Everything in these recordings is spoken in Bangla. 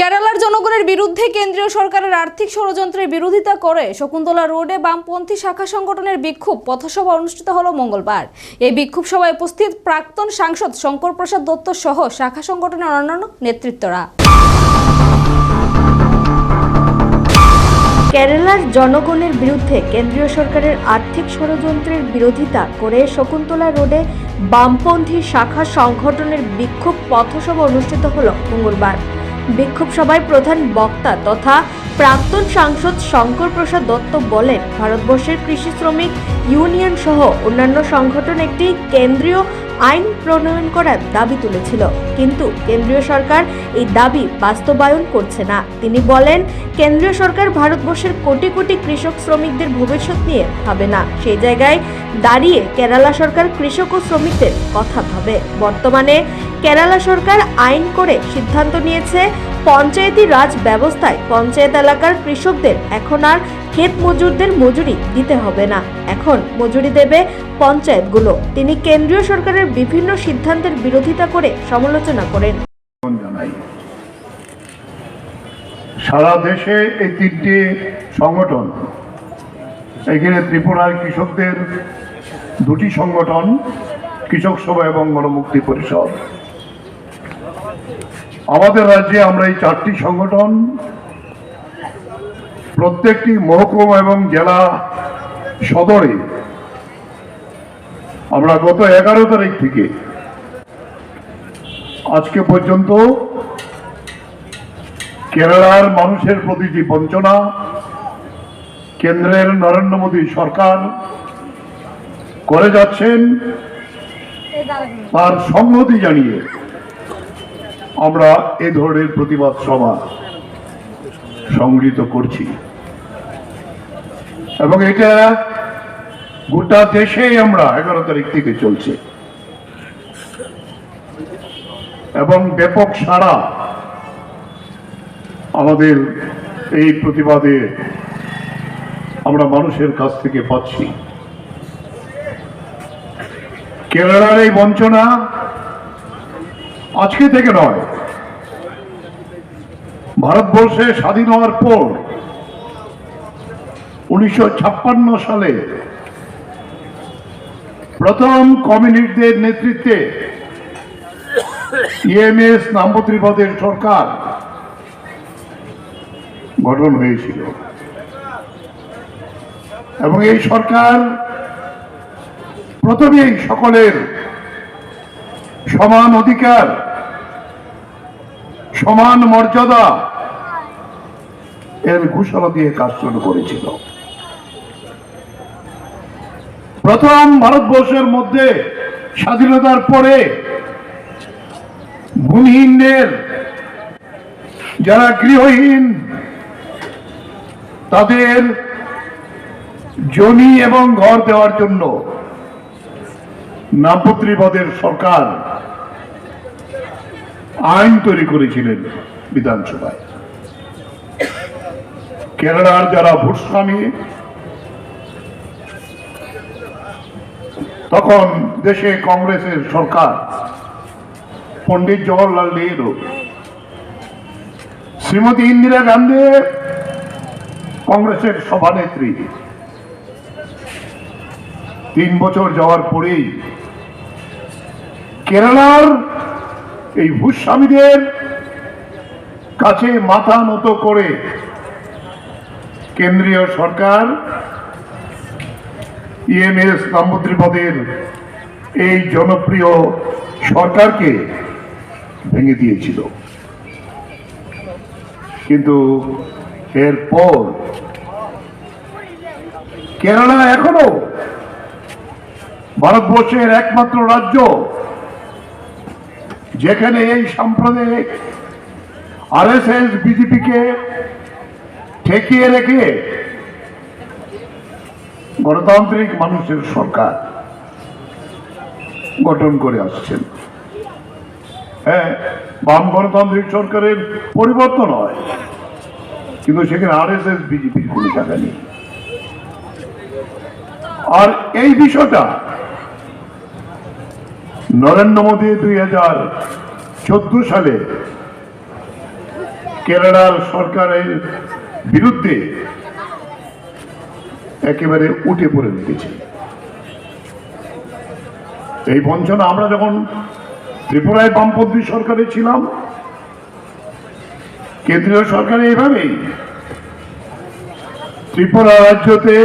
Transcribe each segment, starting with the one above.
কেরালার জনগণের বিরুদ্ধে কেন্দ্রীয় সরকারের আর্থিক ষড়যন্ত্রের বিরোধিতা করে শকুন্তলা রোডে বামপন্থী শাখা সংগঠনের বিক্ষোভ, পথসভা অনুষ্ঠিত হল মঙ্গলবার। এই বিক্ষোভ সভায় উপস্থিত প্রাক্তন সাংসদ শঙ্কর প্রসাদ দত্ত সহ শাখা সংগঠনের অন্যান্য নেতৃত্বরা। কেরালার জনগণের বিরুদ্ধে কেন্দ্রীয় সরকারের আর্থিক ষড়যন্ত্রের বিরোধিতা করে শকুন্তলা রোডে বামপন্থী শাখা সংগঠনের বিক্ষোভ, পথসভা অনুষ্ঠিত হল মঙ্গলবার। বিক্ষোভ সভায় প্রধান বক্তা তথা প্রাক্তন সাংসদ শঙ্কর প্রসাদ দত্ত বলেন, ভারতবর্ষের কৃষি শ্রমিক ইউনিয়ন সহ অন্যান্য সংগঠন একটি কেন্দ্রীয় আইন প্রণয়ন করার দাবি তুলেছিল। কিন্তু কেন্দ্রীয় সরকার এই দাবি বাস্তবায়ন করছে না। তিনি বলেন, কেন্দ্রীয় সরকার ভারতবর্ষের কোটি কোটি কৃষক শ্রমিকদের ভবিষ্যৎ নিয়ে ভাবে না। সেই জায়গায় দাঁড়িয়ে কেরালা সরকার কৃষক ও শ্রমিকদের কথা ভাবে। বর্তমানে কেরালা সরকার আইন করে সিদ্ধান্ত নিয়েছে, পঞ্চায়েতি রাজ ব্যবস্থায় পঞ্চায়েত এলাকার কৃষকদের এখন আর ক্ষেত মজুরদের মজুরি দিতে হবে না। এখন মজুরি দেবে পঞ্চায়েতগুলো। তিনি কেন্দ্রীয় সরকারের বিভিন্ন সিদ্ধান্তের বিরোধিতা করে সমালোচনা করেন। সারা দেশে এই তিনটি সংগঠন, এখানে ত্রিপুরার কৃষকদের দুটি সংগঠন, কৃষক সভা এবং গণমুক্তি পরিষদ। আমাদের রাজ্যে আমরা এই চারটি সংগঠন প্রত্যেকটি মহকুমা এবং জেলা সদরে আমরা গত এগারো তারিখ থেকে আজকে পর্যন্ত কেরালার মানুষের প্রতি যে বঞ্চনা, কেন্দ্রের নরেন্দ্র মোদী সরকার করে যাচ্ছেন, তার সংহতি জানিয়ে আমরা এ ধরনের প্রতিবাদ সভা সংগৃহীত করছি। এবং এটা গোটা দেশেই আমরা এগারো তারিখ থেকে চলছে। এবং ব্যাপক সারা আমাদের এই প্রতিবাদে আমরা মানুষের কাছ থেকে পাচ্ছি। কেরালার এই বঞ্চনা আজকে থেকে নয় ভারতবর্ষে স্বাধীন হওয়ার পর উনিশশো ছাপ্পান্ন সালে প্রথম কমিউনিস্টদের নেতৃত্বে ইএমএস নাম্বত্রিপদের সরকার গঠন হয়েছিল। এবং এই সরকার প্রথমেই সকলের সমান অধিকার সমান মর্যাদা। এর ঘোষণা দিয়ে কাজ শুরু করেছিল। প্রথম ভারতবর্ষের মধ্যে স্বাধীনতার পরে ভূমিহীনদের যারা গৃহহীন, তাদের জমি এবং ঘর দেওয়ার জন্য নামপত্রীপদের সরকার আইন তৈরি করেছিলেন বিধানসভায়। কেরালার যারা ভূস্বামী তখন দেশে কংগ্রেসের সরকার পণ্ডিত জওয়াহরলাল নেহরু, শ্রীমতী ইন্দিরা গান্ধী কংগ্রেসের সভানেত্রী। তিন বছর যাওয়ার পরেই কেরালার এই ভূস্বামীদের কাছে মাথা নত করে কেন্দ্রীয় সরকার, ইএমএস নাম্বদ্রীপদের এই জনপ্রিয় সরকারকে ভেঙে দিয়েছিল। কিন্তু এরপর কেরালা এখনও ভারতবর্ষের একমাত্র রাজ্য যেখানে এই সাম্প্রদায়িক আরএসএস, বিজেপিকে ঠেকিয়ে রেখে গণতান্ত্রিক মানুষের সরকার গঠন করে আসছেন। হ্যাঁ বাম গণতান্ত্রিক সরকারের পরিবর্তন হয়, কিন্তু সেখানে আর এস এস বিজেপির কোনো জায়গা নেই। আর এই বিষয়টা নরেন্দ্র মোদী দুই হাজার চোদ্দ সালে কেরালার সরকারের বিরুদ্ধে একেবারে উঠে পড়ে লেগেছে। এই বঞ্চনা আমরা যখন ত্রিপুরায় বামপন্থী সরকারে ছিলাম, কেন্দ্রীয় সরকার এইভাবেই ত্রিপুরা রাজ্যতে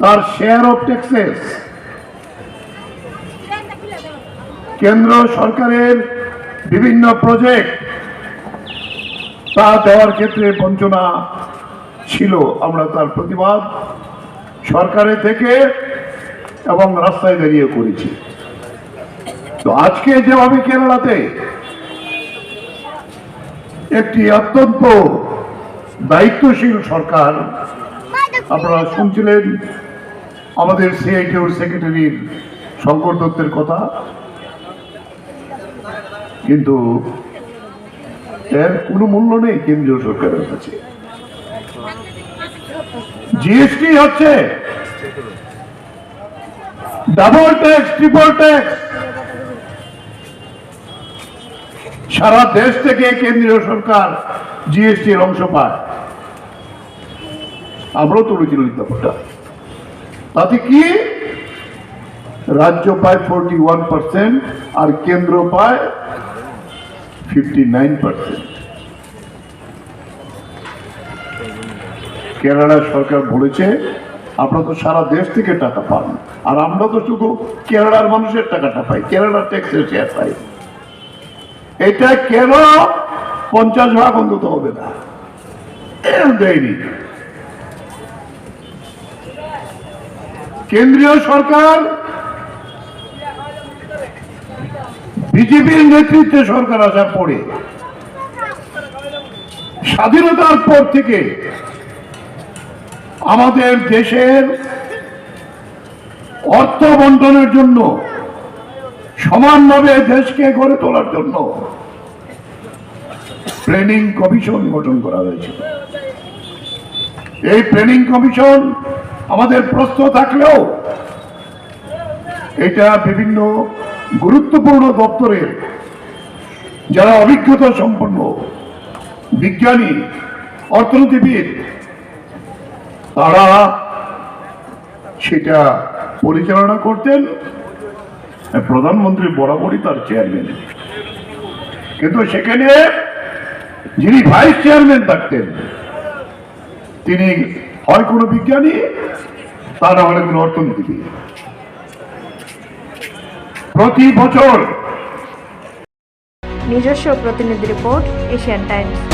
তার শেয়ার অফ ট্যাক্সেস কেন্দ্র সরকারের বিভিন্ন প্রজেক্ট তা দেওয়ার ক্ষেত্রে বঞ্চনা ছিল। আমরা তার প্রতিবাদ সরকারের থেকে এবং রাস্তায় দাঁড়িয়ে করেছি। তো আজকে যেভাবে কেরালাতে একটি অত্যন্ত দায়িত্বশীল সরকার আপনারা শুনছিলেন, আমাদের সিআইটিউর সেক্রেটারির শঙ্কর দত্তের কথা। কিন্তু এর কোনো মূল্য নেই কেন্দ্রীয় সরকারের কাছে। জিএসটি হচ্ছে ডাবল ট্যাক্স ট্রিপল ট্যাক্স সারা দেশ থেকে কেন্দ্রীয় সরকার জিএসটির অংশ পায়। আমরাও তুলেছিলাম ব্যাপারটা তাতে কি? রাজ্য পায় ফোরটি আর কেন্দ্র পায় ফিফটি নাইন পার্সেন্ট কেরালা সরকার বলেছে আপনারা তো সারা দেশ থেকে টাকা পান আর আমরা তো শুধু কেরালার মানুষের টাকাটা পাই কেরালার ট্যাক্সের শেয়ার পাই। এটা কেন পঞ্চাশ ভাগ অন্তত হবে না? দেয়নি। কেন্দ্রীয় সরকার বিজেপির নেতৃত্বে সরকার আসার পরে, স্বাধীনতার পর থেকে আমাদের দেশের অর্থ বন্টনের জন্য, সমানভাবে দেশকে গড়ে তোলার জন্য প্ল্যানিং কমিশন গঠন করা হয়েছিল এই প্ল্যানিং কমিশন আমাদের প্রশ্ন থাকলেও এটা বিভিন্ন গুরুত্বপূর্ণ দপ্তরের যারা অভিজ্ঞতা সম্পন্ন, বিজ্ঞানী, অর্থনীতিবিদ, তারা সেটা পরিচালনা করতেন। প্রধানমন্ত্রী বরাবরই তার চেয়ারম্যান। কিন্তু সেখানে যিনি ভাইস চেয়ারম্যান থাকতেন, তিনি হয় কোনো বিজ্ঞানী তা না হলে কোনো অর্থনীতিবিদ। প্রতি বছর নিজস্ব প্রতিনিধি রিপোর্ট এশিয়ান টাইমস।